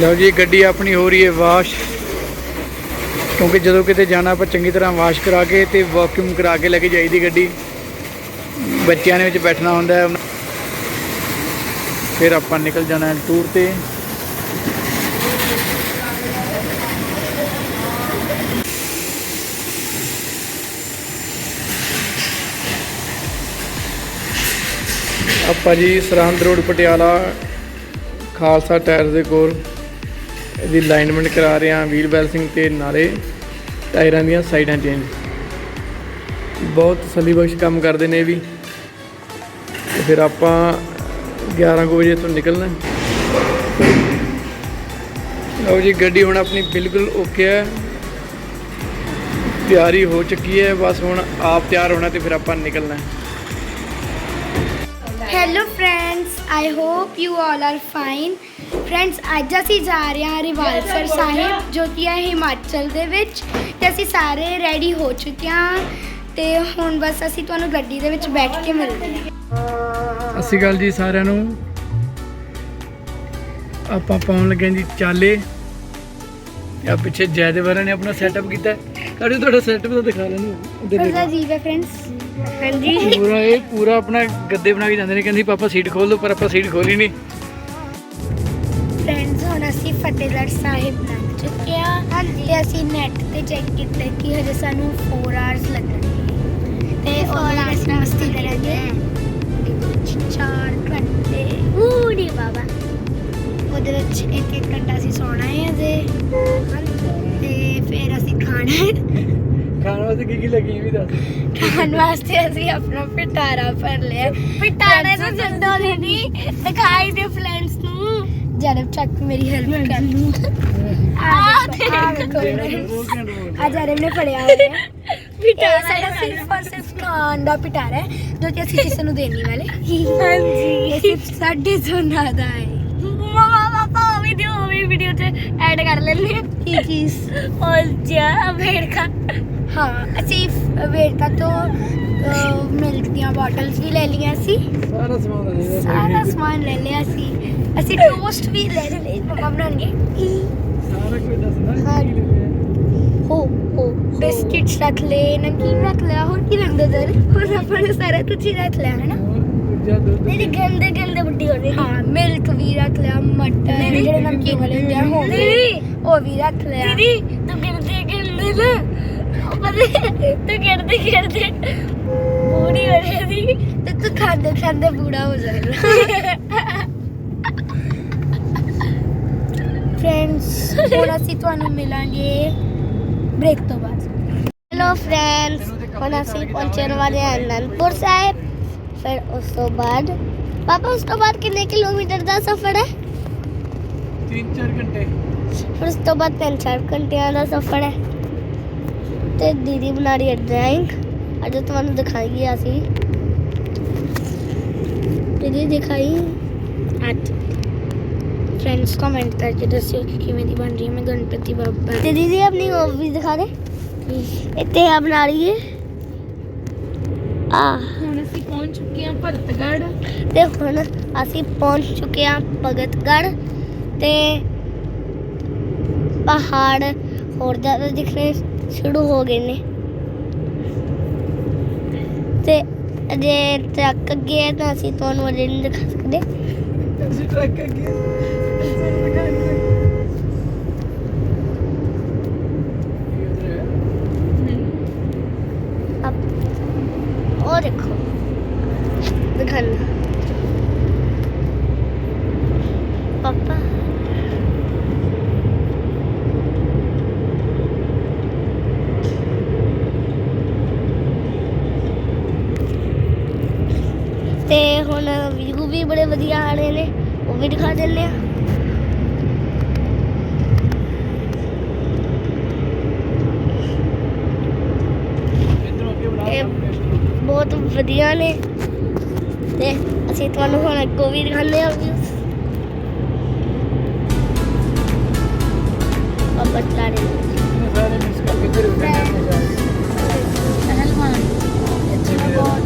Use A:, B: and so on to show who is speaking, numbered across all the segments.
A: ਲਓ ਜੀ, ਗੱਡੀ ਆਪਣੀ ਹੋ ਰਹੀ ਹੈ ਵਾਸ਼। ਕਿਉਂਕਿ ਜਦੋਂ ਕਿਤੇ ਜਾਣਾ, ਆਪਾਂ ਚੰਗੀ ਤਰ੍ਹਾਂ ਵਾਸ਼ ਕਰਾ ਕੇ ਤੇ ਵਾਕਿਊਮ ਕਰਾ ਕੇ ਲੈ ਕੇ ਜਾਈਦੀ ਗੱਡੀ। ਬੱਚਿਆਂ ਨੇ ਵਿੱਚ ਬੈਠਣਾ ਹੁੰਦਾ ਫਿਰ ਆਪਾਂ ਨਿਕਲ ਜਾਣਾ ਟੂਰ ਤੇ। ਆਪਾਂ ਜੀ ਸਰਹੰਦ ਰੋਡ ਪਟਿਆਲਾ, ਖਾਲਸਾ ਟਾਇਰ ਦੇ ਕੋਲ ਇਹਦੀ ਅਲਾਈਨਮੈਂਟ ਕਰਾ ਰਹੇ ਹਾਂ ਵੀਲ ਬੈਲਸਿੰਗ ਤੇ ਨਾਲੇ ਟਾਇਰਾਂ ਦੀਆਂ ਸਾਈਡਾਂ ਚੇਂਜ ਬਹੁਤ ਤਸੱਲੀਬਖਸ਼ ਕੰਮ ਕਰਦੇ ਨੇ ਇਹ ਵੀ। ਤੇ ਫਿਰ ਆਪਾਂ 11 ਕੁ ਵਜੇ ਤੋਂ ਨਿਕਲਣਾ। ਹੈ। ਲਓ ਜੀ, ਗੱਡੀ ਹੁਣ ਆਪਣੀ ਬਿਲਕੁਲ ਓਕੇ ਹੈ। ਤਿਆਰੀ ਹੋ ਚੁੱਕੀ ਹੈ, ਬਸ ਹੁਣ ਆਪ ਤਿਆਰ ਹੋਣਾ ਤੇ ਫਿਰ ਆਪਾਂ ਨਿਕਲਣਾ। ਹੈ
B: hello friends I hope you all are fine friends ਅੱਜ ਅਸੀਂ ਜਾ ਰਹੇ ਹਾਂ ਰਿਵਾਲਸਰ ਸਾਹਿਬ ਜੋ ਕਿ ਹੈ ਹਿਮਾਚਲ ਦੇ ਵਿੱਚ ਤੇ ਅਸੀਂ ਸਾਰੇ ਰੈਡੀ ਹੋ ਚੁੱਕੇ ਹਾਂ ਤੇ ਹੁਣ ਬਸ ਅਸੀਂ ਤੁਹਾਨੂੰ ਗੱਡੀ ਦੇ ਵਿੱਚ ਬੈਠ ਕੇ ਮਿਲਦੇ ਹਾਂ।
A: ਸਤਿ ਸ਼੍ਰੀ ਅਕਾਲ ਜੀ ਸਾਰਿਆਂ ਨੂੰ। ਆਪਾਂ ਪਾਉਣ ਲੱਗੇ ਹਾਂ ਜੀ ਚਾਲੇ। ਆ ਪਿੱਛੇ ਜੈਦੇਵਰ ਨੇ ਆਪਣਾ ਸੈਟਅਪ ਕੀਤਾ। ਕਾੜੀ ਤੁਹਾਡਾ ਸੈਟਅਪ ਤਾਂ ਦਿਖਾ ਲੈਣੀ।
B: ਅਜੀਬ ਹੈ ਫਰੈਂਡਸ ਹਾਂਜੀ।
A: ਪੂਰਾ ਇਹ ਪੂਰਾ ਆਪਣਾ ਗੱਦੇ ਬਣਾ ਕੇ ਜਾਂਦੇ ਨੇ ਕਹਿੰਦੀ ਪਾਪਾ ਸੀਟ ਖੋਲ ਦੋ ਪਰ ਆਪਾਂ ਸੀਟ ਖੋਲੀ ਨਹੀਂ।
B: ਫਰੈਂਡਸ ਹੁਣ ਅਸੀਂ ਫਤਿਹਗੜ੍ਹ ਸਾਹਿਬ ਲੰਘ ਚੁੱਕੇ ਹਾਂ ਤੇ ਅਸੀਂ ਨੈਟ ਤੇ ਚੈੱਕ ਕੀਤਾ ਕਿ ਹਜੇ ਸਾਨੂੰ 4 ਆਵਰਸ ਲੱਗਣਗੇ। ਤੇ ਉਹਦੇ ਵਿੱਚ ਅਸੀਂ ਮਸਤੀ ਕਰਾਂਗੇ। 4 ਘੰਟੇ। ਊੜੀ ਬਾਬਾ। ਉਹਦੇ ਵਿੱਚ ਇੱਕ ਇੱਕ ਘੰਟਾ ਅਸੀਂ ਸੌਣਾ ਹੈ ਅਜੇ ਤੇ ਫਿਰ ਅਸੀਂ ਖਾਣਾ ਹੈ।
A: ਖਾਣ ਵਾਸਤੇ ਕੀ ਕੀ ਲੱਗੀ ਵੀ ਦੱਸ।
B: ਖਾਣ ਵਾਸਤੇ ਅਸੀਂ ਆਪਣਾ ਪਿਟਾਰਾ ਭਰ ਲਿਆ। ਪਿਟਾਰੇ ਨੂੰ ਜੰਦੋ ਨਹੀਂ। ਦਿਖਾਈ ਦੇ ਫਰੈਂਡਸ ਨੂੰ। ਜਨਮ ਚੱਕ ਮੇਰੀ ਹੈਲਪ ਕਰ। ਲੂ ਆ ਆ ਜਨਮ ਨੇ ਫੜਿਆ ਹੋਇਆ ਪਿਟਾਰਾ ਸਾਡਾ ਸਿਰਫ ਔਰ ਸਿਰਫ ਖਾਣ ਦਾ ਪਿਟਾਰਾ ਹੈ ਜੋ ਕਿ ਅਸੀਂ ਕਿਸੇ ਨੂੰ ਦੇਣੀ ਵਾਲੇ। ਹਾਂਜੀ। ਇਹ ਸਿਰਫ ਸਾਡੇ ਸੋਨਾ ਦਾ ਹੈ। ਮਮਾ ਪਾਪਾ ਵੀਡੀਓ ਵੀ ਵੀਡੀਓ ਚ ਐਡ ਕਰ ਲੈਣੇ ਕੀ ਚੀਜ਼? ਔਰ ਜਾ ਵੇੜਕਾ ਹਾਂ ਅਸੀਂ ਵੇੜਕਾ ਤੋਂ ਮਿਲਕ ਦੀਆਂ ਬਾਟਲਸ ਵੀ ਲੈ ਲਈਆਂ ਸੀ।
A: ਸਾਰਾ ਸਮਾਨ ਦੇ ਦੇ
B: ਸਾਰਾ ਸਮਾਨ ਲੈ ਲਿਆ ਸੀ। ਅਸੀਂ ਟੋਸਟ ਵੀ ਲੈ ਲਏ ਮਮਾ ਬਣਾਉਣਗੇ।
A: ਸਾਰਾ ਕੁਝ ਦੱਸਣਾ
B: ਹਾਂ।
A: ਲਿਆ।
B: ਹੋ ਹੋ ਬਿਸਕਿਟਸ ਰੱਖ ਲਏ ਨਮਕੀਨ ਰੱਖ ਲਿਆ ਹੋਰ ਕੀ ਲੱਗਦਾ ਦਰ ਹੋਰ ਆਪਾਂ ਨੇ ਸਾਰਾ ਕੁਝ ਹੀ ਰੱਖ ਲਿਆ ਹੈ ਨਾ ਮੇਰੀ ਗੰਦੇ ਗੰਦੇ ਬੁੱਢੀ ਹੋ ਗਈ ਹਾਂ ਮਿਲਕ ਵੀ ਰੱਖ ਲਿਆ ਮਟਰ ਜਿਹੜੇ ਨਮਕੀਨ ਵਾਲੇ ਹੁੰਦੇ ਆ ਉਹ ਵੀ ਰੱਖ ਲਿਆ। ਦੀਦੀ ਤੂੰ ਗਿਰਦੇ ਗਿਰਦੇ ਨਾ। ਤੂੰ ਗਿਰਦੇ ਗਿਰਦੇ ਬੂੜੀ ਹੋ ਸੀ ਤੇ ਤੂੰ ਖਾਂਦੇ ਖਾਂਦੇ ਬੂੜਾ ਹੋ ਜਾਏਗਾ। ਫਰੈਂਡਸ ਹੁਣ ਅਸੀਂ ਤੁਹਾਨੂੰ ਮਿਲਾਂਗੇ ਬ੍ਰੇਕ ਤੋਂ ਬਾਅਦ। ਹੈਲੋ ਫਰੈਂਡਸ ਹੁਣ ਅਸੀਂ ਪਹੁੰਚਣ ਵਾਲੇ ਹਾਂ ਅਨੰਦਪੁਰ ਸਾਹਿਬ। ਫਿਰ ਉਸ ਤੋਂ ਬਾਅਦ ਪਾਪਾ ਉਸ ਤੋਂ ਬਾਅਦ ਕਿੰਨੇ ਕਿਲੋਮੀਟਰ ਦਾ ਸਫ਼ਰ ਹੈ?
A: 3-4 ਘੰਟੇ।
B: ਫਿਰ ਉਸ ਤੋਂ ਬਾਅਦ 3-4 ਘੰਟਿਆਂ ਦਾ ਸਫ਼ਰ ਹੈ। ਤੇ ਦੀਦੀ ਬਣਾ ਰਹੀ ਹੈ ਡਰਾਇੰਗ। ਅੱਜ ਤੁਹਾਨੂੰ ਦਿਖਾਈਏ ਅਸੀਂ। ਦੀਦੀ ਦਿਖਾਈ। ਅੱਜ ਫਰੈਂਡਸ ਕਮੈਂਟ ਕਰਕੇ ਦੱਸਿਓ ਕਿ ਕਿਵੇਂ ਦੀ ਬਣ ਰਹੀ ਹੈ। ਮੈਂ ਗਣਪਤੀ ਬਾਬਾ। ਤੇ ਦੀਦੀ ਆਪਣੀ ਉਹ ਵੀ ਦਿਖਾ ਦੇ। ਇੱਥੇ ਆ ਬਣਾ ਰਹੀ ਹੈ ਆ।
C: ਹੁਣ ਅਸੀਂ ਪਹੁੰਚ ਚੁੱਕੇ ਹਾਂ ਭਰਤਗੜ੍ਹ
B: ਤੇ ਹੁਣ ਅਸੀਂ ਪਹੁੰਚ ਚੁੱਕੇ ਹਾਂ ਭਗਤਗੜ੍ਹ। ਤੇ ਪਹਾੜ ਹੋਰ ਜ਼ਿਆਦਾ ਦਿਖਣੇ ਸ਼ੁਰੂ ਹੋ ਗਏ ਨੇ। ਤੇ ਅਜੇ ਟਰੱਕ ਅੱਗੇ ਹੈ ਤਾਂ ਅਸੀਂ ਤੁਹਾਨੂੰ ਅਜੇ ਨਹੀਂ ਦਿਖਾ ਸਕਦੇ।
A: ਅਸੀਂ ਟਰੱਕ ਅੱਗੇ
B: ਉਹ ਦੇਖੋ। ਦਿਖਾਣਾ ਪਾਪਾ ਤੇ ਹੁਣ ਵੀਊ ਵੀ ਬੜੇ ਵਧੀਆ ਆ ਰਹੇ ਵੀ ਦਿਖਾ ਦਿੰਦੇ ਆ
A: ਅੱਗੇ
B: ਇਹ ਬਹੁਤ ਵਧੀਆ ਨੇ ਤੇ ਅਸੀਂ ਤੁਹਾਨੂੰ ਹੁਣ ਅੱਗੋਂ ਵੀ ਦਿਖਾਉਂਦੇ ਆ। ਪਾਪਾ ਚਲਾ ਰਹੇ ਨੇ
A: ਸਾਰੇ ਮਿਸ ਕਰਕੇ ਫਿਰ
B: ਇੱਥੇ ਨਾ ਬਹੁਤ ਵਧੀਆ view ਆ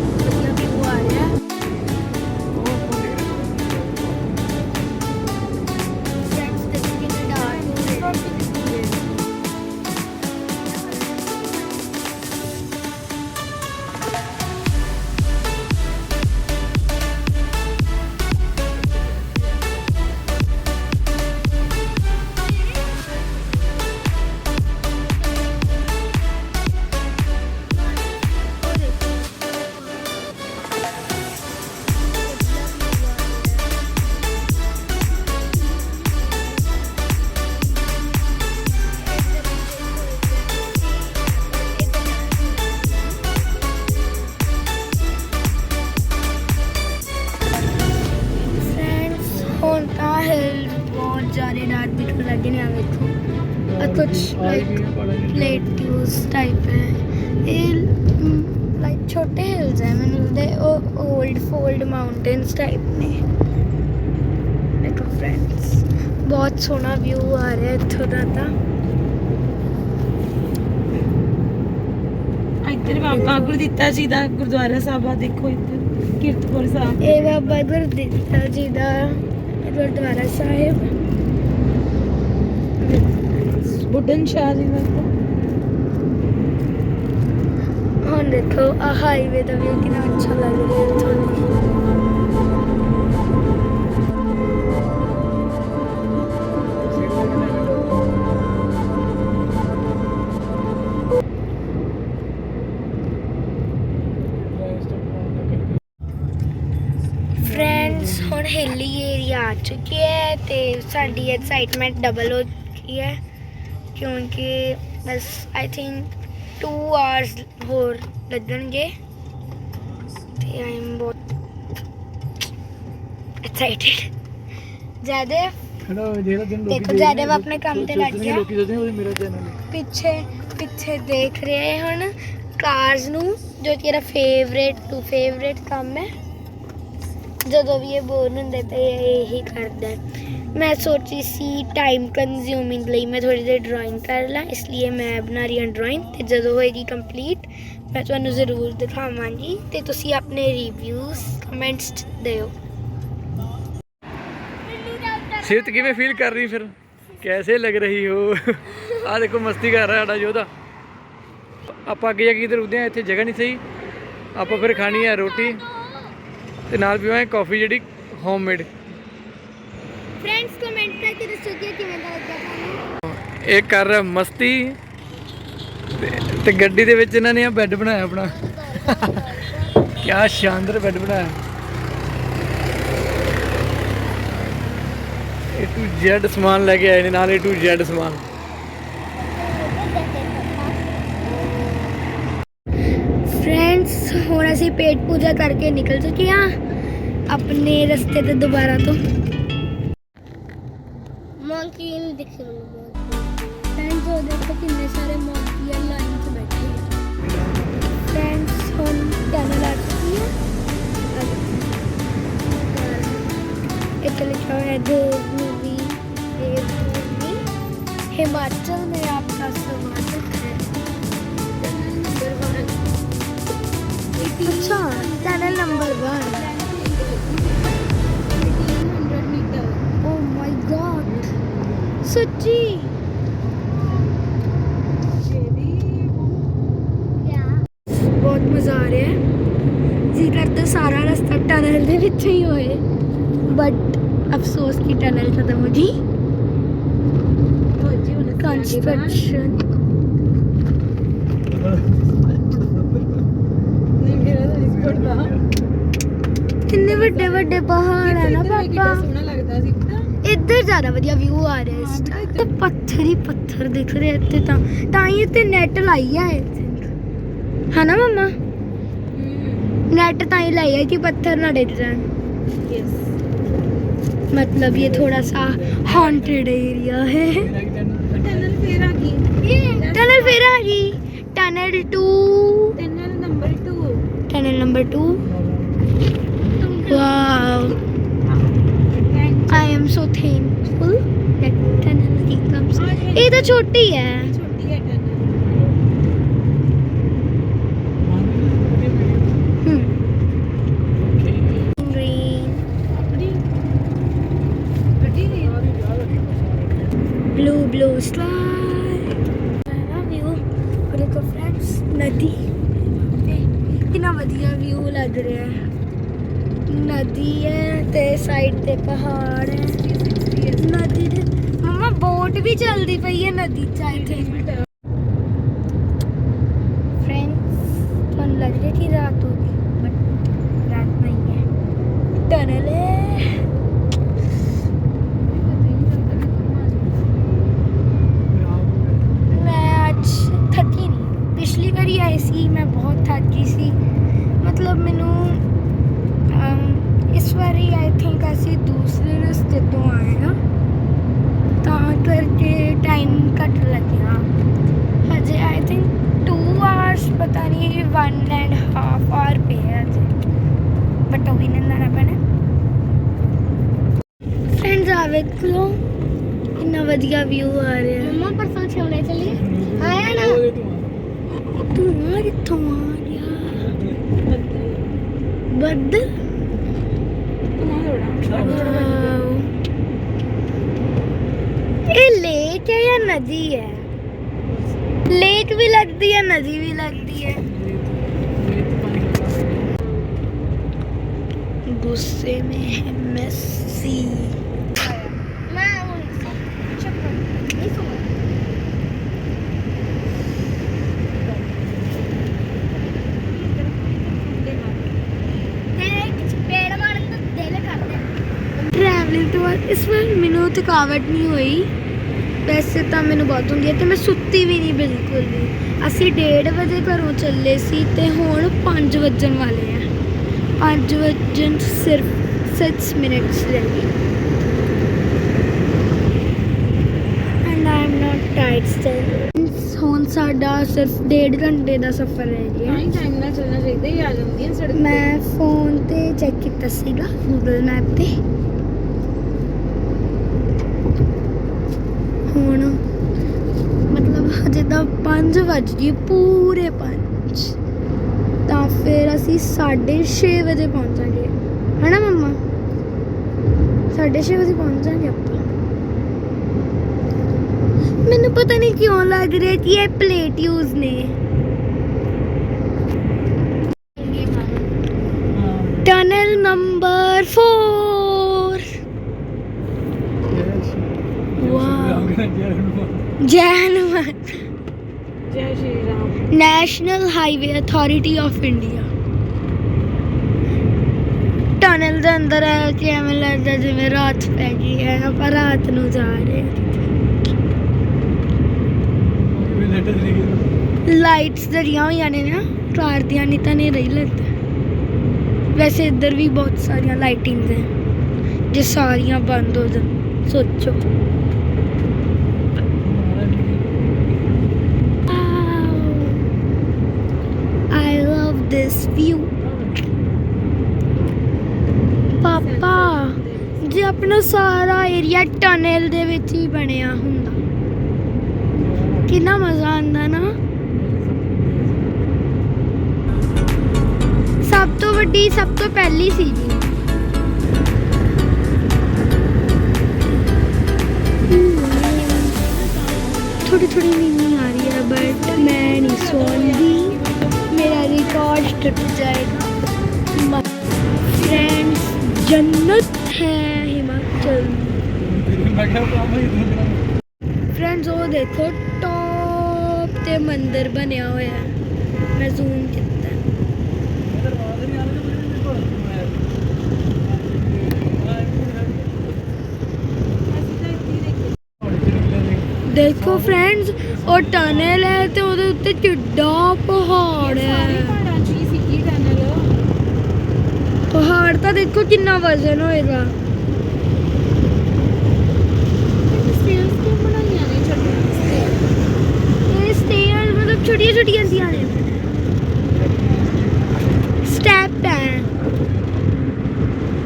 B: ਦੇਖਣ ਲੱਗੇ ਨੇ ਆ ਵੇਖੋ ਆ ਕੁਝ ਲਾਈਕ ਪਲੇਟਿਊਸ ਟਾਈਪ ਹੈ। ਇਹ ਲਾਈਕ ਛੋਟੇ ਹਿਲਸ ਹੈ ਮੈਨੂੰ ਲੱਗਦਾ ਉਹ 올ਡ ਫੋਲਡ ਮਾਊਂਟੇਨਸ ਟਾਈਪ ਨੇ। ਦੇਖੋ ਫਰੈਂਡਸ ਬਹੁਤ ਸੋਹਣਾ ਵਿਊ ਆ ਰਿਹਾ ਇੱਥੋਂ ਦਾ ਤਾਂ।
C: ਇੱਧਰ ਬਾਬਾ ਗੁਰਦਿੱਤਾ ਜੀ ਦਾ ਗੁਰਦੁਆਰਾ ਸਾਹਿਬ ਆ ਦੇਖੋ ਇੱਧਰ ਕੀਰਤਪੁਰ ਸਾਹਿਬ।
B: ਇਹ ਬਾਬਾ ਗੁਰਦਿੱਤਾ ਜੀ ਦਾ ਗੁਰਦੁਆਰਾ ਸਾਹਿਬ।
C: ਬੁੱਢਨ ਸ਼ਾਹ ਜੀ ਦਾ
B: ਹੁਣ ਦੇਖੋ ਆ ਹਾਈਵੇ ਦਾ ਵੀ ਕਿੰਨਾ ਅੱਛਾ ਲੱਗ ਰਿਹਾ ਹੈ ਆ ਚੁੱਕੀ ਹੈ ਤੇ ਸਾਡੀ ਐਕਸਾਈਟਮੈਂਟ ਡਬਲ ਹੋ ਚੁੱਕੀ ਹੈ ਕਿਉਂਕਿ ਬਸ ਆਈ ਥਿੰਕ 2 ਆਵਰਸ ਹੋਰ ਲੱਗਣਗੇ ਤੇ ਆਈ ਐਮ ਬਹੁਤ ਐਕਸਾਈਟਡ ਜ਼ਿਆਦਾ ਦੇਖੋ ਜ਼ਿਆਦਾ ਮੈਂ ਆਪਣੇ ਕੰਮ ਤੇ ਲੱਗ ਗਿਆ।
A: ਲੋਕੀ ਦੱਸਦੇ ਉਹ ਮੇਰਾ ਚੈਨਲ
B: ਪਿੱਛੇ ਪਿੱਛੇ ਦੇਖ ਰਹੇ ਹੁਣ ਕਾਰਸ ਨੂੰ ਜੋ ਤੇਰਾ ਫੇਵਰੇਟ ਟੂ ਫੇਵਰੇਟ ਕੰਮ ਹੈ। ਜਦੋਂ ਵੀ ਇਹ ਬੋਰ ਹੁੰਦੇ ਤੇ ਇਹੀ ਕਰਦਾ। ਮੈਂ ਸੋਚੀ ਸੀ ਟਾਈਮ ਕੰਜ਼ਿਊਮਿੰਗ ਲਈ ਮੈਂ ਥੋੜੀ ਦੇਰ ਡਰਾਇੰਗ ਕਰ ਲਾਂ, ਇਸ ਲਈ ਮੈਂ ਬਣਾ ਰਹੀ ਹਾਂ ਡਰਾਇੰਗ ਤੇ ਜਦੋਂ ਹੋਏਗੀ ਕੰਪਲੀਟ ਮੈਂ ਤੁਹਾਨੂੰ ਜ਼ਰੂਰ ਦਿਖਾਵਾਂਗੀ ਤੇ ਤੁਸੀਂ ਆਪਣੇ ਰਿਵਿਊਜ਼ ਕਮੈਂਟਸ ਦਿਓ।
A: ਸਿਹਤ ਕਿਵੇਂ ਫੀਲ ਕਰ ਰਹੀ ਫਿਰ? ਕੈਸੇ ਲੱਗ ਰਹੀ ਹੋ? ਆ ਦੇਖੋ ਮਸਤੀ ਕਰ ਰਿਹਾ ਸਾਡਾ ਯੋਧਾ। ਆਪਾਂ ਅੱਗੇ ਜਾ ਕੇ ਇਧਰ ਉਦਿਆਂ ਇੱਥੇ ਜਗ੍ਹਾ ਨਹੀਂ ਸਹੀ। ਆਪਾਂ ਫਿਰ ਖਾਣੀ ਹੈ ਰੋਟੀ। ਤੇ ਨਾਲ ਪੀਵਾਂਗੇ ਕਾਫੀ ਜਿਹੜੀ ਹੋਮਮੇਡ
B: ਫਰੈਂਡਸ ਕਮੈਂਟ ਕਰਕੇ ਦੱਸੋ ਕਿ ਕਿਵੇਂ ਦਾ ਲੱਗਾ ਤੁਹਾਨੂੰ?
A: ਇਹ ਕਰ ਰਿਹਾ ਮਸਤੀ। ਤੇ- ਗੱਡੀ ਦੇ ਵਿੱਚ ਇਹਨਾਂ ਨੇ ਆ ਬੈੱਡ ਬਣਾਇਆ ਆਪਣਾ। ਕੀ ਸ਼ਾਨਦਾਰ ਬੈੱਡ ਬਣਾਇਆ। ਏ ਟੂ ਜ਼ੈਡ ਸਮਾਨ ਲੈ ਕੇ ਆਏ ਨੇ ਨਾਲ ਏ ਟੂ ਜ਼ੈਡ ਸਮਾਨ।
B: ਹੁਣ ਅਸੀਂ ਪੇਟ ਪੂਜਾ ਕਰਕੇ ਨਿਕਲ ਚੁੱਕੇ ਹਾਂ ਆਪਣੇ ਰਸਤੇ ਤੇ ਦੁਬਾਰਾ ਤੋਂ ਮੌਂਕੀ ਨੂੰ ਦਿਖ ਰਿਹਾ ਫਰੈਂਡਸ ਉਹ ਦੇਖੋ ਕਿੰਨੇ ਸਾਰੇ ਮੌਂਕੀ ਆ ਲਾਈਨ 'ਚ ਬੈਠੇ ਫਰੈਂਡਸ ਹੁਣ ਟਨਲ ਆ ਚੁੱਕੀ ਹੈ ਇੱਥੇ ਲਿਖਾ ਹੋਇਆ ਹੈ ਦੇ मूवी देवभूमि हिमाचल ਵਿੱਚ ਹੀ ਹੋਏ। ਬਟ ਅਫਸੋਸ ਕਿ ਟਨਲ ਖਤਮ ਹੋ ਗਈ। ਕੰਸਟਰਕਸ਼ਨ ਕਿੰਨੇ ਵੱਡੇ ਵੱਡੇ ਪਹਾੜ ਹੈ ਨਾ ਪਾਪਾ।
C: ਸੋਹਣਾ ਲੱਗਦਾ ਸੀ ਪਤਾ?
B: ਇੱਧਰ ਜ਼ਿਆਦਾ ਵਧੀਆ ਵਿਊ ਆ ਰਿਹਾ ਇਸ time ਤੇ ਪੱਥਰ ਹੀ ਪੱਥਰ ਦਿਖ ਰਹੇ ਇੱਥੇ ਤਾਂ। ਤਾਂ ਹੀ ਇੱਥੇ ਨੈਟ ਲਾਈ ਆ ਹੈ ਨਾ ਮਮਾ? ਨੈਟ ਤਾਂ ਹੀ ਲਾਈ ਹੈ ਕਿ ਪੱਥਰ ਨਾ ਡਿੱਗ ਜਾਣ। मतलब ये थोड़ा सा हॉन्टेड एरिया है।
C: टनल फेरा की
B: टनल फेरा की tunnel two
C: tunnel number two
B: tunnel number two वाह आई एम सो थैंकफुल ये तो छोटी है। blue blue slide. I love you. ਔਰ ਇੱਕ ਫਰੈਂਡਸ ਨਦੀ ਤੇ ਕਿੰਨਾ ਵਧੀਆ ਵਿਊ ਲੱਗ ਰਿਹਾ ਹੈ ਨਦੀ ਹੈ ਤੇ ਸਾਈਡ ਤੇ ਪਹਾੜ ਹੈ ਨਦੀ ਦੇ ਮਮਾ ਬੋਟ ਵੀ ਚੱਲਦੀ ਪਈ ਹੈ ਨਦੀ ਚ ਆਈ ਥੱਕ ਗਈ ਸੀ। ਮਤਲਬ ਮੈਨੂੰ ਇਸ ਵਾਰੀ ਆਈ ਥਿੰਕ ਅਸੀਂ ਦੂਸਰੇ ਰਸਤੇ ਤੋਂ ਆਏ ਨਾ ਤਾਂ ਕਰਕੇ ਟਾਈਮ ਘੱਟ ਲੱਗਿਆ। ਹਜੇ ਆਈ ਥਿੰਕ 2 ਆਵਰਸ ਪਤਾ ਨਹੀਂ 1 ਐਂਡ ਹਾਫ ਆਵਰ ਪਿਆ ਹਜੇ। ਬਟ ਉਹ ਵੀ ਨਹੀਂ ਲੈਣਾ ਪੈਣਾ। ਫਰੈਂਡਸ ਆ ਵੇਖੋ ਕਿੰਨਾ ਵਧੀਆ ਵਿਊ ਆ ਰਿਹਾ। ਮੰਮਾ ਪਰਸੋਂ ਛੋਲੇ ਚਲੀ ਆਇਆ ਨਾ ਤੂੰ ਆ ਕਿੱਥੋਂ ਆ? vardır? ये लेक है या नदी है? लेक भी लगती है नदी भी लगती है। गुस्से में है मेसी ਟਰੈਵਲਿੰਗ ਤੋਂ ਬਾਅਦ ਇਸ ਵਾਰ ਮੈਨੂੰ ਥਕਾਵਟ ਨਹੀਂ ਹੋਈ। ਵੈਸੇ ਤਾਂ ਮੈਨੂੰ ਬਹੁਤ ਹੁੰਦੀ ਹੈ ਤੇ ਮੈਂ ਸੁੱਤੀ ਵੀ ਨਹੀਂ ਬਿਲਕੁਲ ਵੀ। ਅਸੀਂ 1:30 ਵਜੇ ਘਰੋਂ ਚੱਲੇ ਸੀ ਤੇ ਹੁਣ 5 ਵੱਜਣ ਵਾਲੇ ਆ। 5 ਵੱਜਣ ਸਿਰਫ 6 ਮਿੰਟਸ ਰਹਿ ਗਏ। And I am not tired still ਹੁਣ ਸਾਡਾ ਸਿਰਫ 1.5 ਘੰਟੇ ਦਾ ਸਫ਼ਰ ਰਹਿ ਗਿਆ।
C: ਨਹੀਂ ਟਾਈਮ ਨਾਲ ਚੱਲਣਾ ਚਾਹੀਦਾ ਹੀ ਆ ਜਾਂਦੀਆਂ ਸੜਕ
B: ਮੈਂ ਫੋਨ ਤੇ ਚੈੱਕ ਕੀਤਾ ਸੀਗਾ ਗੂਗਲ ਮੈਪ ਤੇ ਹੁਣ ਤਾਂ 5 ਵੱਜ ਗਏ ਪੂਰੇ 5 ਤਾਂ ਫਿਰ ਅਸੀਂ 6:30 ਵਜੇ ਪਹੁੰਚਾਂਗੇ ਹੈਨਾ ਮੰਮਾ? 6:30 ਵਜੇ ਪਹੁੰਚਾਂਗੇ ਆਪਾਂ। ਮੈਨੂੰ ਪਤਾ ਨਹੀਂ ਕਿਉਂ ਲੱਗ ਰਿਹਾ ਕਿ ਇਹ ਪਲੇਟ ਯੂਜ਼ ਨੇ। ਟਨਲ ਨੰਬਰ 4 ਵਾਓ ਜੈ ਹਨੂਮਾਨ
C: ਜੈ Shri Ram
B: National Highway Authority of India tunnel ਦੇ ਅੰਦਰ ਹੈ ਕਿ ਐਵੇਂ ਲੱਗਦਾ ਜਿਵੇਂ ਰਾਤ ਪੈ ਗਈ ਹੈ ਆਪਾਂ ਰਾਤ ਨੂੰ ਜਾ ਰਹੇ ਹਾਂ ਲਾਈਟਸ ਜਰੀਆਂ ਹੋਈਆਂ ਨੇ ਨਾ ਕਾਰ ਦੀਆਂ ਨਹੀਂ ਤਾਂ ਨਹੀਂ ਰਹੀ ਲੱਗਦਾ। ਵੈਸੇ ਇੱਧਰ ਵੀ ਬਹੁਤ ਸਾਰੀਆਂ ਲਾਈਟਿੰਗਸ ਹੈ ਜੇ ਸਾਰੀਆਂ ਬੰਦ ਹੋ ਜਾਣ ਸੋਚੋ I love this view. ਪਾਪਾ ਜੇ ਆਪਣਾ ਸਾਰਾ ਏਰੀਆ ਟਨਲ ਦੇ ਵਿੱਚ ਹੀ ਬਣਿਆ ਹੁੰਦਾ। ਕਿੰਨਾ ਮਜ਼ਾ ਆਉਂਦਾ ਨਾ। ਸਭ ਤੋਂ ਵੱਡੀ, ਸਭ ਤੋਂ ਪਹਿਲੀ ਸੀ ਜੀ। ਥੋੜੀ ਥੋੜੀ ਨੀਂਦ ਆ ਰਹੀ ਹੈ ਬਟ ਮੈਂ ਨਹੀਂ ਸੌਂਦੀ। ਮੇਰਾ ਰਿਕਾਰਡ ਟੁੱਟ ਜਾਏਗਾ। ਫਰੈਂਡਸ ਜੰਨਤ ਹੈ। ਫਰੈਂਡਸ ਉਹ ਦੇਖੋ ਟੌਪ ਤੇ ਮੰਦਿਰ ਬਣਿਆ ਹੋਇਆ ਹੈ। ਮੈਂ ਜ਼ੂਮ ਕੀਤਾ। ਦੇਖੋ। ਫਰੈਂਡਸ ਉਹ ਟਨਲ ਹੈ ਤੇ ਉਹਦੇ ਉੱਤੇ ਕਿੱਡਾ ਪਹਾੜ ਹੈ।
C: ਪਹਾੜ
B: ਤਾਂ ਦੇਖੋ ਕਿੰਨਾ ਵਜ਼ਨ ਹੋਏਗਾ
C: ਸਟੇਅਰਸ ਕਿਉਂ ਬਣਾਈਆਂ ਨੇ ਛੱਡਣ
B: ਇਹ ਸਟੇਅਰ ਮਤਲਬ ਛੋਟੀਆਂ ਛੋਟੀਆਂ ਜਿਹੀਆਂ ਨੇ। ਸਟੈਪ ਹੈ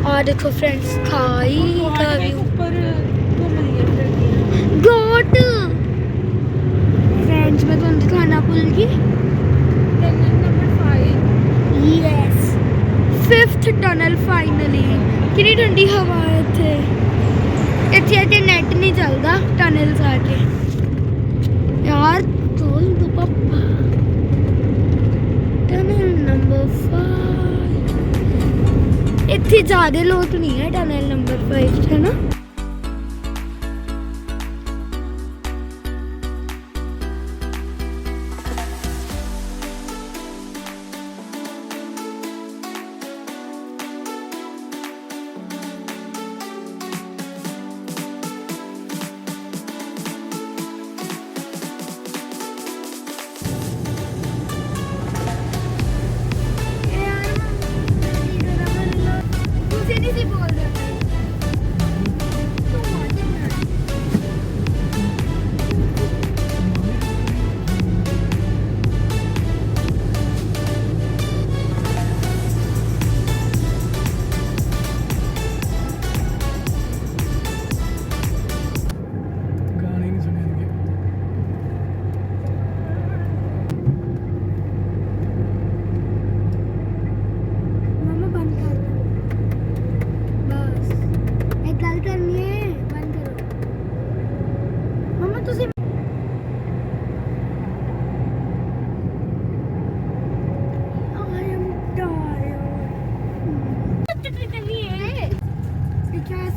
B: ਆ ਦੇਖੋ ਫਰੈਂਡਸ ਖਾਈ ਦਾ
C: ਵੀ। ਉੱਪਰ
B: ਗੋਟ ਫਰੈਂਡਸ ਮੈਂ ਤੁਹਾਨੂੰ ਦਿਖਾਣਾ ਭੁੱਲ ਗਈ।
C: Tunnel number 5
B: yes fifth tunnel finally ਕਿੰਨੀ ਠੰਡੀ ਹਵਾ ਹੈ ਇੱਥੇ। ਇੱਥੇ ਅਜੇ ਨੈਟ ਨਹੀਂ ਚੱਲਦਾ ਟਨਲ ਆ ਕੇ। ਯਾਰ ਤੋਲ ਦੋ ਪਾਪਾ ਟਨਲ ਨੰਬਰ 5 ਇੱਥੇ ਜ਼ਿਆਦਾ ਲੋਕ ਨਹੀਂ ਹੈ ਟਨਲ ਨੰਬਰ 5 ਹੈ ਨਾ?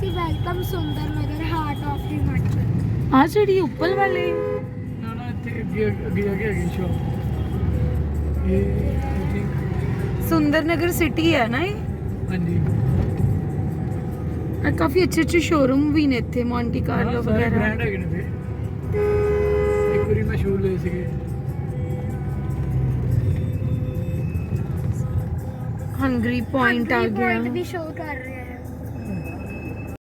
B: ਸੁੰਦਰ ਨਗਰ ਹਾਰਟ ਆਫ ਹਿਮਾਚਲ
C: ਆ ਜਿਹੜੀ ਉੱਪਲ ਵਾਲੇ।
A: ਨਾ ਨਾ ਇੱਥੇ ਅੱਗੇ ਅੱਗੇ ਅੱਗੇ ਹੈਗੀ ਸ਼ੋਪ ਇਹ I think
C: Sundar Nagar city ਹੈ ਨਾ ਇਹ?
A: ਹਾਂਜੀ।
C: ਆ ਕਾਫੀ ਅੱਛੇ ਅੱਛੇ ਸ਼ੋਰੂਮ ਵੀ ਨੇ ਇੱਥੇ ਮੌਂਟੀ ਕਾਰਲੋ ਵਗੈਰਾ।
A: ਬ੍ਰਾਂਡ ਹੈਗੇ ਨੇ ਤੇ ਇੱਕ ਵਾਰੀ ਮੈਂ ਸ਼ੂਜ਼ ਲਏ ਸੀਗੇ।
C: ਹੰਗਰੀ ਪੁਆਇੰਟ ਆ ਗਿਆ।
B: ਪੁਆਇੰਟ ਵੀ ਸ਼ੋ ਕਰ ਰਿਹਾ